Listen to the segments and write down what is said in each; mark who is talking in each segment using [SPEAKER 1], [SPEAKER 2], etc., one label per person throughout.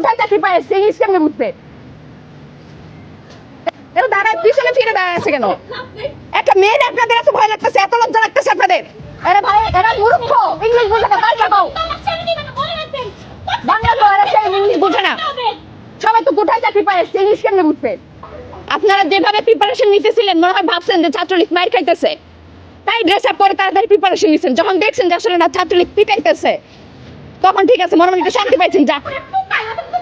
[SPEAKER 1] কোথায় চাকরি পায়? এসছে ইংলিশ কেমনে বুঝবে এরা দাঁড়ায় পিছনে ফিরে দাঁড়ায় আছে কেন? একটা মেয়ে আপনাদের এত ভয় লাগতেছে এত লজ্জা লাগতেছে আপনাদের। আরে ভাই এরা মূর্খ। ইংলিশ বুঝে না বাংলা কও বাংলা কও এরা সে ইংলিশ বুঝে না। সবাই তো কোথায় চাকরি পায় এসছে ইংলিশ কেমনে বুঝবে আপনারা যেভাবে প্রিপারেশন নিতেছিলেন মনে হয় ভাবছেন যে ছাত্রলীগ মার খাইতেছে। তাই ড্রেস আপ করে তাড়াতাড়ি প্রিপারেশন নিছেন। যখন দেখছেন যে আসলে না ছাত্রলীগ পিটাইতেছে তখন ঠিক আছে মনে মনে শান্তি পাইছেন যা।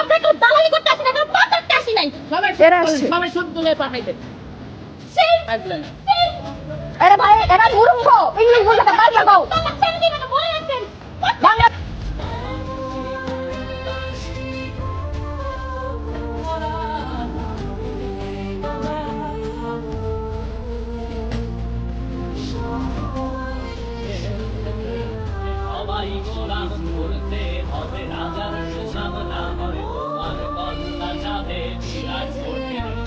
[SPEAKER 2] আমরা কেউ দালালি করতে আসি না কেউ আসি নাই।
[SPEAKER 1] এরা আসছে।
[SPEAKER 3] সবাই পাঠাইতে।
[SPEAKER 1] এরা ভাই এরা মূর্খ ইংলিশ
[SPEAKER 4] And I'm.